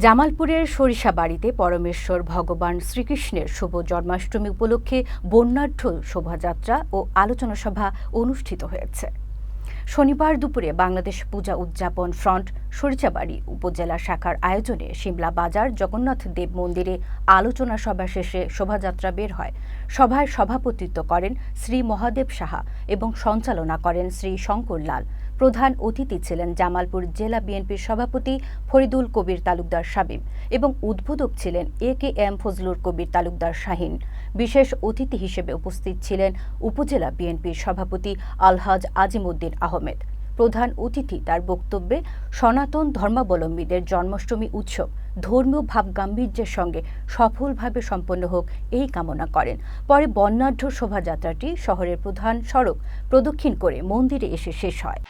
জামালপুরের সরিষাবাড়িতে পরমেশ্বর ভগবান শ্রীকৃষ্ণের শুভ জন্মাষ্টমী উপলক্ষে বর্ণাঢ্য শোভাযাত্রা ও আলোচনা সভা অনুষ্ঠিত হয়েছে। শনিবার দুপুরে বাংলাদেশ পূজা উদযাপন ফ্রন্ট সরিষাবাড়ি উপজেলা শাখার আয়োজনে সিমলা বাজার জগন্নাথ দেব মন্দিরে আলোচনা সভা শেষে শোভাযাত্রা বের হয়। সভায় সভাপতিত্ব করেন শ্রী মহাদেব সাহা এবং সঞ্চালনা করেন শ্রী শঙ্কর লাল প্রধান অতিথি ছিলেন জামালপুর জেলা বিএনপির সভাপতি ফরিদুল কবির তালুকদার সাবিব এবং উদ্বোধক ছিলেন A K M Fazlur Kabir Talukdar Shahin. বিশেষ অতিথি হিসেবে উপস্থিত ছিলেন উপজেলা বিএনপির সভাপতি আলহাজ আজিমুদ্দিন আহমেদ। প্রধান অতিথি তার বক্তব্যে সনাতন ধর্মাবলম্বীদের জন্মাষ্টমী উৎসব ধর্মীয় ভাব গাম্ভীর্যের সঙ্গে সফলভাবে সম্পন্ন হোক এই কামনা করেন। পরে বর্ণাঢ্য শোভাযাত্রাটি শহরের প্রধান সড়ক প্রদক্ষিণ করে মন্দিরে এসে শেষ হয়।